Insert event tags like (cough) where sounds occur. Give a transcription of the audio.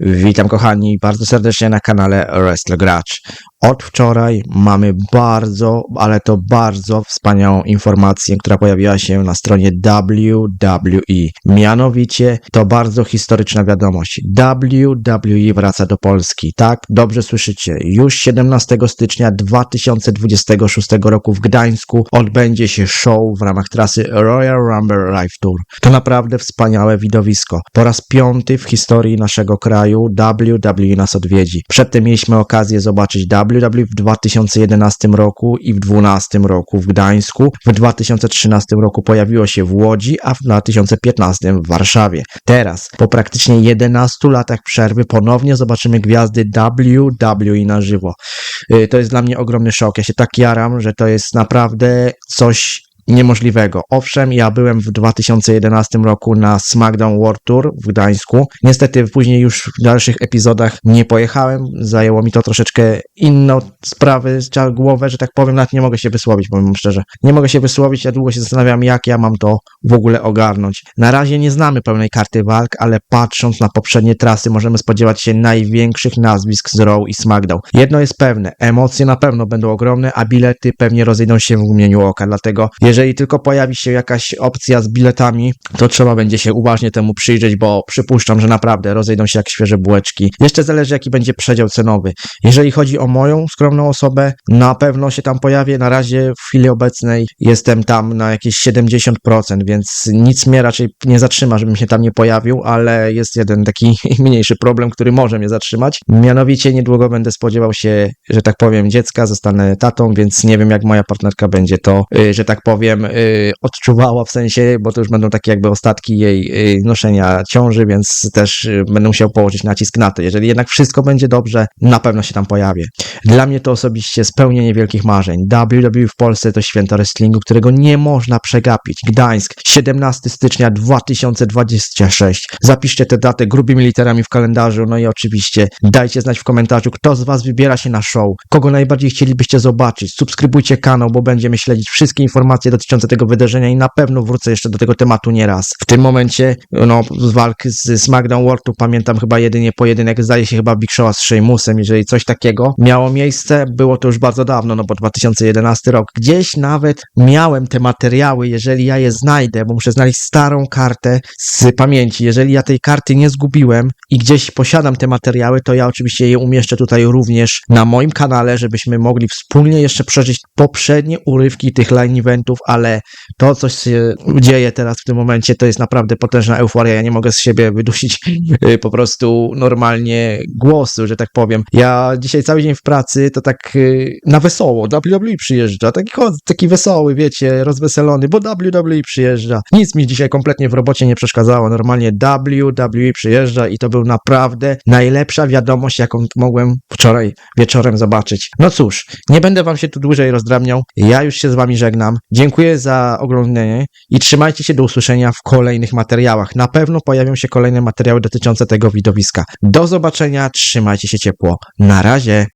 Witam kochani bardzo serdecznie na kanale Wrestle Gracz. Od wczoraj mamy bardzo, ale to bardzo wspaniałą informację, która pojawiła się na stronie WWE. Mianowicie to bardzo historyczna wiadomość. WWE wraca do Polski. Tak, dobrze słyszycie. Już 17 stycznia 2026 roku w Gdańsku odbędzie się show w ramach trasy Royal Rumble Live Tour. To naprawdę wspaniałe widowisko. Po raz piąty w historii naszego kraju WWE nas odwiedzi. Przedtem mieliśmy okazję zobaczyć WWE w 2011 roku i w 2012 roku w Gdańsku. W 2013 roku pojawiło się w Łodzi, a w 2015 w Warszawie. Teraz, po praktycznie 11 latach przerwy, ponownie zobaczymy gwiazdy WWE na żywo. Y, To jest dla mnie ogromny szok. Ja się tak jaram, że to jest naprawdę coś niemożliwego. Owszem, ja byłem w 2011 roku na SmackDown World Tour w Gdańsku. Niestety później już w dalszych epizodach nie pojechałem. Zajęło mi to troszeczkę inną sprawę, głowę, że tak powiem, nawet nie mogę się wysłowić, powiem szczerze. Nie mogę się wysłowić, ja długo się zastanawiam, jak ja mam to w ogóle ogarnąć. Na razie nie znamy pełnej karty walk, ale patrząc na poprzednie trasy, możemy spodziewać się największych nazwisk z Raw i SmackDown. Jedno jest pewne, emocje na pewno będą ogromne, a bilety pewnie rozejdą się w mgnieniu oka, dlatego jeżeli tylko pojawi się jakaś opcja z biletami, to trzeba będzie się uważnie temu przyjrzeć, bo przypuszczam, że naprawdę rozejdą się jak świeże bułeczki. Jeszcze zależy, jaki będzie przedział cenowy. Jeżeli chodzi o moją skromną osobę, na pewno się tam pojawię. Na razie w chwili obecnej jestem tam na jakieś 70%, więc nic mnie raczej nie zatrzyma, żebym się tam nie pojawił, ale jest jeden taki (laughs) mniejszy problem, który może mnie zatrzymać. Mianowicie niedługo będę spodziewał się, że tak powiem, dziecka, zostanę tatą, więc nie wiem, jak moja partnerka będzie to, y, że tak powiem, y, odczuwała w sensie, bo to już będą takie jakby ostatki jej y, noszenia ciąży, więc też y, będę musiał położyć nacisk na to. Jeżeli jednak wszystko będzie dobrze, na pewno się tam pojawię. Dla mnie to osobiście spełnienie wielkich marzeń. WWE w Polsce to święto wrestlingu, którego nie można przegapić. Gdańsk, 17 stycznia 2026. Zapiszcie tę datę grubymi literami w kalendarzu, no i oczywiście dajcie znać w komentarzu, kto z Was wybiera się na show, kogo najbardziej chcielibyście zobaczyć. Subskrybujcie kanał, bo będziemy śledzić wszystkie informacje dotyczące tego wydarzenia i na pewno wrócę jeszcze do tego tematu nieraz. W tym momencie, no, z walk z SmackDown World Tour pamiętam chyba jedynie pojedynek, zdaje się chyba Big Show'a z Sheamusem, jeżeli coś takiego miało miejsce, było to już bardzo dawno, no bo 2011 rok. Gdzieś nawet miałem te materiały, jeżeli ja je znajdę, bo muszę znaleźć starą kartę z pamięci. Jeżeli ja tej karty nie zgubiłem i gdzieś posiadam te materiały, to ja oczywiście je umieszczę tutaj również na moim kanale, żebyśmy mogli wspólnie jeszcze przeżyć poprzednie urywki tych line eventów, ale to, co się dzieje teraz w tym momencie, to jest naprawdę potężna euforia. Ja nie mogę z siebie wydusić y, po prostu normalnie głosu, że tak powiem. Ja dzisiaj cały dzień w pracy to tak y, na wesoło. WWE przyjeżdża, taki, taki wesoły, wiecie, rozweselony, bo WWE przyjeżdża. Nic mi dzisiaj kompletnie w robocie nie przeszkadzało. Normalnie WWE przyjeżdża i to był naprawdę najlepsza wiadomość, jaką mogłem wczoraj wieczorem zobaczyć. No cóż, nie będę wam się tu dłużej rozdrabniał. Ja już się z wami żegnam. Dziękuję za oglądanie i trzymajcie się do usłyszenia w kolejnych materiałach. Na pewno pojawią się kolejne materiały dotyczące tego widowiska. Do zobaczenia, trzymajcie się ciepło. Na razie.